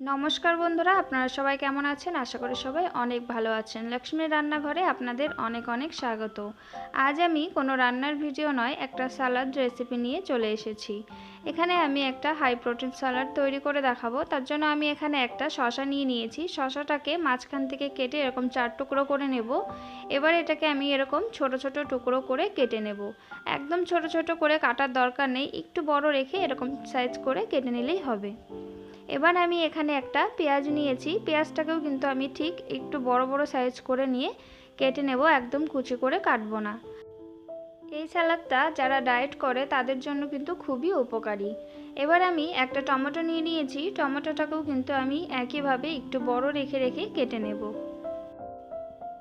নমস্কার বন্ধুরা, আপনারা সবাই কেমন আছেন? আশা করি সবাই অনেক ভালো আছেন। লক্ষ্মীর রান্নাঘরে আপনাদের অনেক অনেক স্বাগত। আজ আমি কোনো রান্নার ভিডিও নয়, একটা সালাদ রেসিপি নিয়ে চলে এসেছি। এখানে আমি একটা হাই প্রোটিন সালাড তৈরি করে দেখাবো। তার জন্য আমি এখানে একটা শশা নিয়ে নিয়েছি। শশাটাকে মাঝখান থেকে কেটে এরকম চার টুকরো করে নেব। এবার এটাকে আমি এরকম ছোট ছোট টুকরো করে কেটে নেব। একদম ছোট ছোট করে কাটার দরকার নেই। একটু বড় রেখে এরকম সাইজ করে কেটে নিলেই হবে। এবার আমি এখানে একটা পেঁয়াজ নিয়েছি। পেঁয়াজটাকেও কিন্তু আমি ঠিক একটু বড় বড় সাইজ করে নিয়ে কেটে নেব, একদম কুচি করে কাটবো না। এই স্যালাডটা যারা ডায়েট করে তাদের জন্য কিন্তু খুবই উপকারী। এবার আমি একটা টমেটো নিয়ে নিয়েছি। টমেটোটাকেও কিন্তু আমি একইভাবে একটু বড় রেখে রেখে কেটে নেব।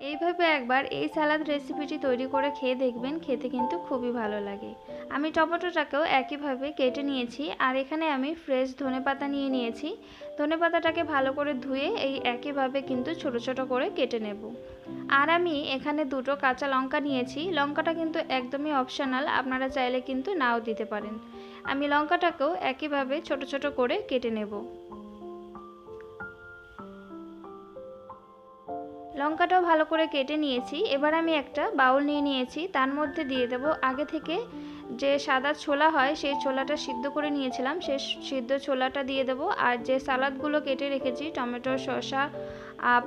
এইভাবে একবার এই স্যালাদ রেসিপিটি তৈরি করে খেয়ে দেখবেন, খেতে কিন্তু খুবই ভালো লাগে। আমি টমেটোটাকেও একইভাবে কেটে নিয়েছি আর এখানে আমি ফ্রেশ ধনেপাতা নিয়ে নিয়েছি। ধনেপাতাটাকে ভালো করে ধুয়ে এই একইভাবে কিন্তু ছোট ছোট করে কেটে নেব। আর আমি এখানে দুটো কাঁচা লঙ্কা নিয়েছি। লঙ্কাটা কিন্তু একদমই অপশনাল, আপনারা চাইলে কিন্তু নাও দিতে পারেন। আমি লঙ্কাটাকেও একইভাবে ছোট ছোট করে কেটে নেব। লঙ্কাটাও ভালো করে কেটে নিয়েছি। এবার আমি একটা বাউল নিয়ে নিয়েছি। তার মধ্যে দিয়ে দেব। আগে থেকে যে সাদা ছোলা হয়, সেই ছোলাটা সিদ্ধ করে নিয়েছিলাম। সে সিদ্ধ ছোলাটা দিয়ে দেব। আর যে সালাদগুলো কেটে রেখেছি, টমেটো, শসা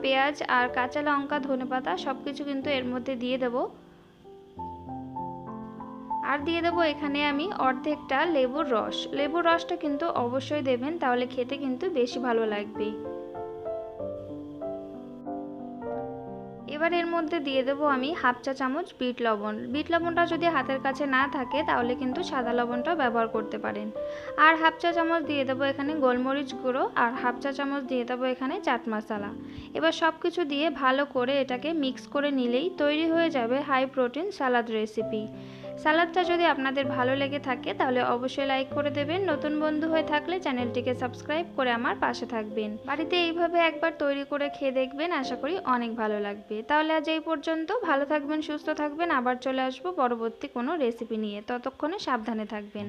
পেঁয়াজ আর কাঁচা লঙ্কা, ধনেপাতা সব কিছু কিন্তু এর মধ্যে দিয়ে দেব। আর দিয়ে দেবো এখানে আমি অর্ধেকটা লেবুর রস। লেবুর রসটা কিন্তু অবশ্যই দেবেন, তাহলে খেতে কিন্তু বেশি ভালো লাগবে। এবার এর মধ্যে দিয়ে দেবো আমি হাফ চা চামচ বিট লবণ। বিট লবণটা যদি হাতের কাছে না থাকে, তাহলে কিন্তু সাদা লবণটা ব্যবহার করতে পারেন। আর হাফ চা চামচ দিয়ে দেবো এখানে গোলমরিচ গুঁড়ো, আর হাফ চা চামচ দিয়ে দেবো এখানে চাট মশলা। এবার সব কিছু দিয়ে ভালো করে এটাকে মিক্স করে নিলেই তৈরি হয়ে যাবে হাই প্রোটিন সালাদ রেসিপি। সালাদটা যদি আপনাদের ভালো লেগে থাকে, তাহলে অবশ্যই লাইক করে দেবেন। নতুন বন্ধু হয়ে থাকলে চ্যানেলটিকে সাবস্ক্রাইব করে আমার পাশে থাকবেন। বাড়িতে এইভাবে একবার তৈরি করে খেয়ে দেখবেন, আশা করি অনেক ভালো লাগবে। তাহলে আজ এই পর্যন্ত। ভালো থাকবেন, সুস্থ থাকবেন। আবার চলে আসব পরবর্তী কোনো রেসিপি নিয়ে। ততক্ষণে সাবধানে থাকবেন।